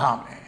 Amen.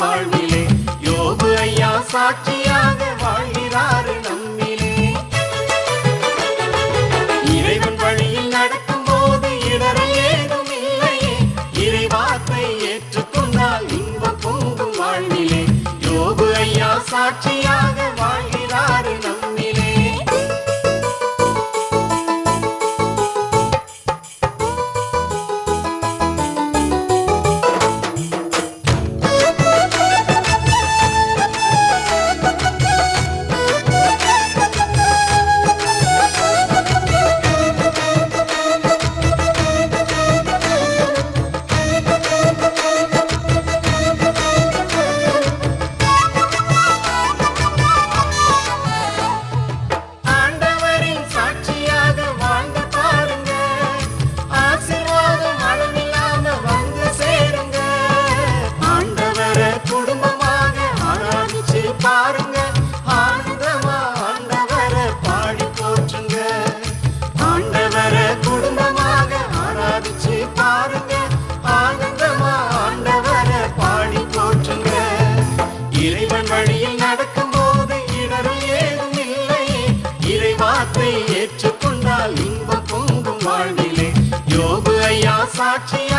வாழ்விலே. யோபு ஐயா சாட்சி ஐயா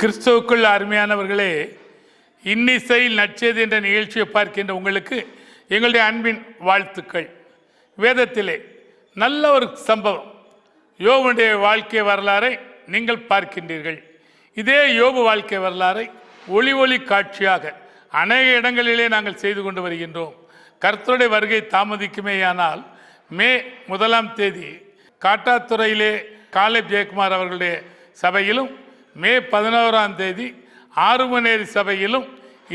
கிறிஸ்துவுக்குள் அருமையானவர்களே இன்னிசையில் நச்சது என்ற நிகழ்ச்சியை பார்க்கின்ற உங்களுக்கு எங்களுடைய அன்பின் வாழ்த்துக்கள். வேதத்திலே நல்ல ஒரு சம்பவம். யோபுடைய வாழ்க்கை வரலாறை நீங்கள் பார்க்கின்றீர்கள். இதே யோபு வாழ்க்கை வரலாறை ஒளி ஒளி காட்சியாக அநேக இடங்களிலே நாங்கள் செய்து கொண்டு வருகின்றோம். கர்த்தருடைய வருகை தாமதிக்குமேயானால் மே முதலாம் தேதி காட்டாத்துறையிலே காலை ஜெயக்குமார் அவர்களுடைய சபையிலும் மே பதினோராம் தேதி ஆறுமநேரி சபையிலும்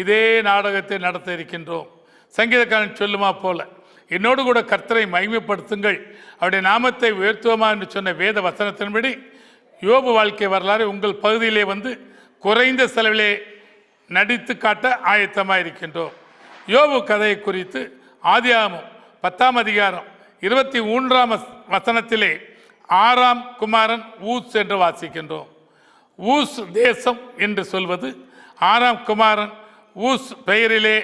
இதே நாடகத்தை நடத்த இருக்கின்றோம். சங்கீதக்காரன் சொல்லுமா போல என்னோடு கூட கர்த்தரை மகிமைப்படுத்துங்கள். அவருடைய நாமத்தை உயர்த்துவோமா என்று சொன்ன வேத வசனத்தின்படி யோபு வாழ்க்கை வரலாறு உங்கள் பகுதியிலே வந்து குறைந்த செலவிலே நடித்து காட்ட ஆயத்தமாக இருக்கின்றோம். யோபு கதையை குறித்து ஆதியாமம் பத்தாம் அதிகாரம் இருபத்தி மூன்றாம் வசனத்திலே ஆறாம் குமாரன் ஊஸ் என்று வாசிக்கின்றோம். ஊஸ் தேசம் என்று சொல்வது. ஆறாம் குமாரன் ஊஸ் பெயரிலே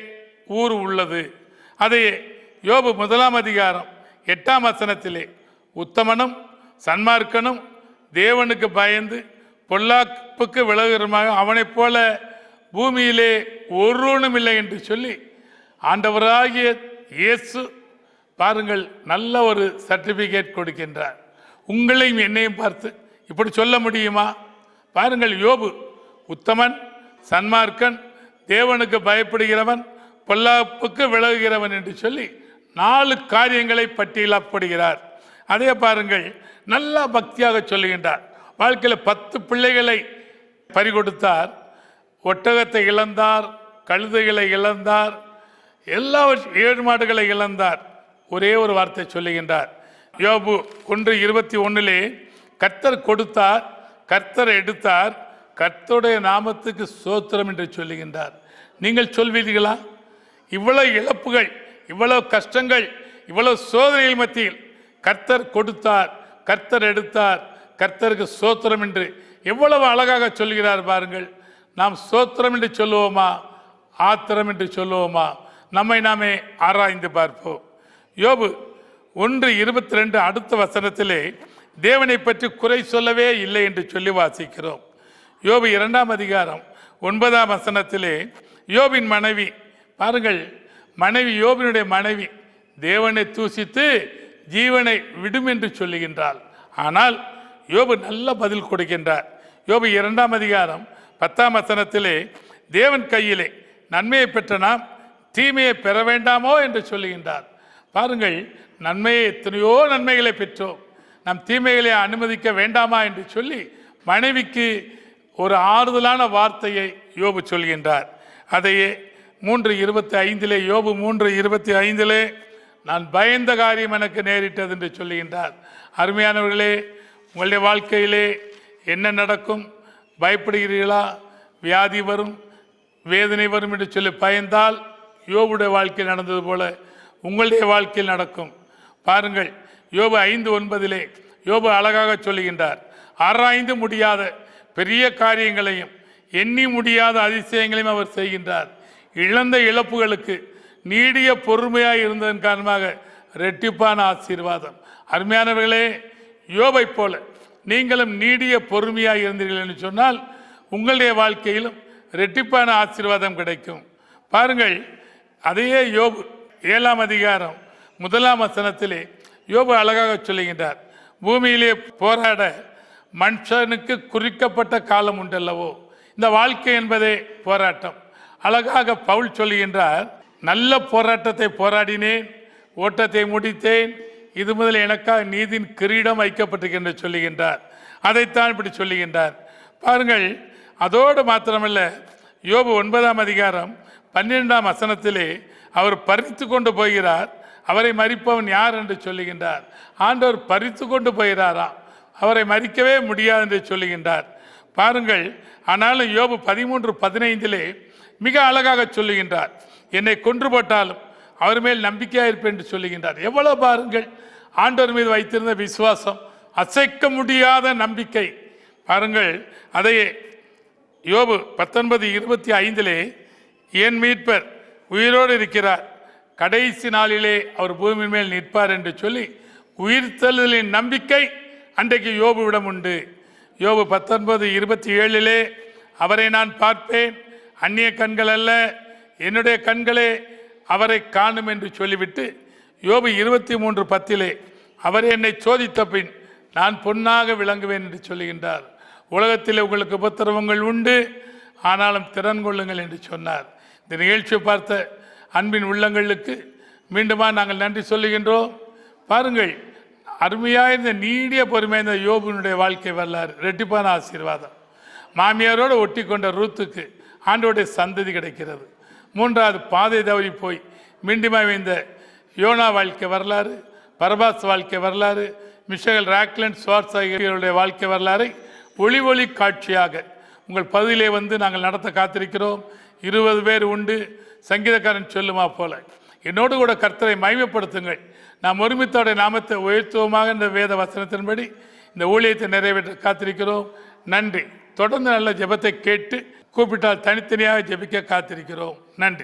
ஊர் உள்ளது. அதை யோபு முதலாம் அதிகாரம் எட்டாம் வசனத்திலே உத்தமனும் சன்மார்க்கனும் தேவனுக்கு பயந்து பொல்லாப்புக்கு விலகுறமாக அவனைப் போல பூமியிலே ஒருவனும் இல்லை என்று சொல்லி ஆண்டவராகிய இயேசு பாருங்கள் நல்ல ஒரு சர்டிபிகேட் கொடுக்கின்றார். உங்களையும் என்னையும் பார்த்து இப்படி சொல்ல முடியுமா? பாருங்கள் யோபு. உத்தமன் சன்மார்க்கன் தேவனுக்கு பயப்படுகிறவன் பொல்லாப்புக்கு விலகுகிறவன் என்று சொல்லி நாலு காரியங்களை பட்டியலப்படுகிறார் அதே பாருங்கள் நல்லா பக்தியாக சொல்லுகின்றார். வாழ்க்கையில் பத்து பிள்ளைகளை பறிகொடுத்தார். ஒட்டகத்தை இழந்தார் கழுதைகளை இழந்தார் எல்லா ஏழு மாடுகளை இழந்தார். ஒரே ஒரு வார்த்தை சொல்லுகின்றார். யோபு ஒன்று இருபத்தி ஒன்றிலே கர்த்தர் கொடுத்தார் கர்த்தர் எடுத்தார். கர்த்தருடைய நாமத்துக்கு சோத்திரம் என்று சொல்லுகின்றார். நீங்கள் சொல்வீர்களா? இவ்வளவு இழப்புகள் இவ்வளவு கஷ்டங்கள் இவ்வளவு சோதனைகள் மத்தியில் கர்த்தர் கொடுத்தார் கர்த்தர் எடுத்தார் கர்த்தருக்கு சோத்திரம் என்று எவ்வளவு அழகாக சொல்கிறார் பாருங்கள். நாம் சோத்திரம் என்று சொல்லுவோமா? ஆத்திரம் என்று சொல்லுவோமா? நம்மை நாமே ஆராய்ந்து பார்ப்போம். யோபு ஒன்று இருபத்தி ரெண்டு அடுத்த வசனத்திலே தேவனை பற்றி குறை சொல்லவே இல்லை என்று சொல்லி வாசிக்கிறோம். யோபு இரண்டாம் அதிகாரம் ஒன்பதாம் வசனத்திலே யோபின் மனைவி பாருங்கள் மனைவி யோபினுடைய மனைவி தேவனை தூசித்து ஜீவனை விடும் என்று சொல்லுகின்றாள். ஆனால் யோபு நல்ல பதில் கொடுக்கின்றார். யோபு இரண்டாம் அதிகாரம் பத்தாம் வசனத்திலே தேவன் கையிலே நன்மையை பெற்ற நாம் தீமையை பெற வேண்டாமோ என்று சொல்லுகின்றார். பாருங்கள் நன்மையை எத்தனையோ நன்மைகளை பெற்றோம். நம் தீமைகளை அனுமதிக்க வேண்டாமா என்று சொல்லி மனைவிக்கு ஒரு ஆறுதலான வார்த்தையை யோபு சொல்கின்றார். அதையே மூன்று இருபத்தி ஐந்திலே யோபு மூன்று இருபத்தி ஐந்திலே நான் பயந்த காரியம் எனக்கு நேரிட்டது என்று சொல்லுகின்றார். அருமையானவர்களே உங்களுடைய வாழ்க்கையிலே என்ன நடக்கும்? பயப்படுகிறீர்களா? வியாதி வரும் வேதனை வரும் என்று சொல்லி பயந்தால் யோபுடைய வாழ்க்கையில் நடந்தது போல உங்களுடைய வாழ்க்கையில் நடக்கும். பாருங்கள் யோபு ஐந்து ஒன்பதிலே யோபு அழகாக சொல்லுகின்றார் ஆராய்ந்து முடியாத பெரிய காரியங்களையும் எண்ணி முடியாத அதிசயங்களையும் அவர் செய்கின்றார். இழந்த இழப்புகளுக்கு நீடிய பொறுமையாக இருந்ததன் காரணமாக ரெட்டிப்பான ஆசீர்வாதம். அருமையானவர்களே யோபை போல நீங்களும் நீடிய பொறுமையாக இருந்தீர்கள் என்று சொன்னால் உங்களுடைய வாழ்க்கையிலும் ரெட்டிப்பான ஆசீர்வாதம் கிடைக்கும். பாருங்கள் அதையே யோபு ஏழாம் அதிகாரம் முதலாம் வசனத்திலே யோபு அழகாக சொல்லுகின்றார் பூமியிலே போராட மனுஷனுக்கு குறிக்கப்பட்ட காலம் உண்டல்லவோ? இந்த வாழ்க்கை என்பதே போராட்டம். அழகாக பவுல் சொல்லுகின்றார் நல்ல போராட்டத்தை போராடினேன் ஓட்டத்தை முடித்தேன் இது முதல் எனக்காக நீதியின் கிரீடம் வைக்கப்பட்டிருக்கின்ற சொல்லுகின்றார். அதைத்தான் இப்படி சொல்லுகின்றார். பாருங்கள் அதோடு மாத்திரமல்ல யோபு ஒன்பதாம் அதிகாரம் பன்னிரெண்டாம் வசனத்திலே அவர் பறித்து கொண்டு போகிறார். அவரை மறிப்பவன் யார் என்று சொல்லுகின்றார். ஆண்டவர் பறித்து கொண்டு போகிறாராம் அவரை மறிக்கவே முடியாது என்று சொல்லுகின்றார். பாருங்கள் ஆனாலும் யோபு பதிமூன்று பதினைந்திலே மிக அழகாக சொல்லுகின்றார். என்னை கொன்று போட்டாலும் அவர் மேல் நம்பிக்கையாக இருப்பேன் என்று சொல்லுகின்றார். எவ்வளவு பாருங்கள் ஆண்டவர் மீது வைத்திருந்த விசுவாசம் அசைக்க முடியாத நம்பிக்கை. பாருங்கள் அதையே யோபு பத்தொன்பது இருபத்தி ஐந்திலே என் மீட்பர் உயிரோடு இருக்கிறார். கடைசி நாளிலே அவர் பூமி மேல் நிற்பார் என்று சொல்லி உயிர்த்தெழுதலின் நம்பிக்கை அன்றைக்கு யோபுவிடம் உண்டு. யோபு பத்தொன்பது இருபத்தி ஏழிலே அவரை நான் பார்ப்பேன். அந்நிய கண்கள் அல்ல. என்னுடைய கண்களே அவரை காணும் என்று சொல்லிவிட்டு யோபு இருபத்தி மூன்று பத்திலே அவர் என்னை சோதித்த பின் நான் பொன்னாக விளங்குவேன் என்று சொல்லுகின்றார். உலகத்தில் உங்களுக்கு உபத்திரவங்கள் உண்டு. ஆனாலும் திறன் கொள்ளுங்கள் என்று சொன்னார். இந்த நிகழ்ச்சியை பார்த்த அன்பின் உள்ளங்களுக்கு மீண்டுமா நாங்கள் நன்றி சொல்லுகின்றோம். பாருங்கள் அருமையாக இருந்த நீடிய பொறுமை இந்த யோபுனுடைய வாழ்க்கை வரலாறு ரெட்டிப்பான ஆசீர்வாதம். மாமியாரோடு ஒட்டி கொண்ட ரூத்துக்கு ஆண்டோடைய சந்ததி கிடைக்கிறது. மூன்றாவது பாதை தவறி போய் மீண்டுமா இந்த யோனா வாழ்க்கை வரலாறு பரபாஸ் வாழ்க்கை வரலாறு மிஷகல் ராக்லண்ட் சுவார்ஸ் ஆகியோருடைய வாழ்க்கை வரலாறை ஒளி ஒளி காட்சியாக உங்கள் பகுதியிலே வந்து நாங்கள் நடத்த காத்திருக்கிறோம். இருபது பேர் உண்டு. சங்கீதக்காரன் சொல்லுமா போல என்னோடு கூட கர்த்தரை மைமைப்படுத்துங்கள் நாம் ஒருமித்தோட நாமத்தை உயர்த்துவோமாக இந்த வேத வசனத்தின்படி இந்த ஊழியத்தை நிறைவேற்ற காத்திருக்கிறோம். நன்றி. தொடர்ந்து நல்ல ஜெபத்தை கேட்டு கூப்பிட்டால் தனித்தனியாக ஜெபிக்க காத்திருக்கிறோம். நன்றி.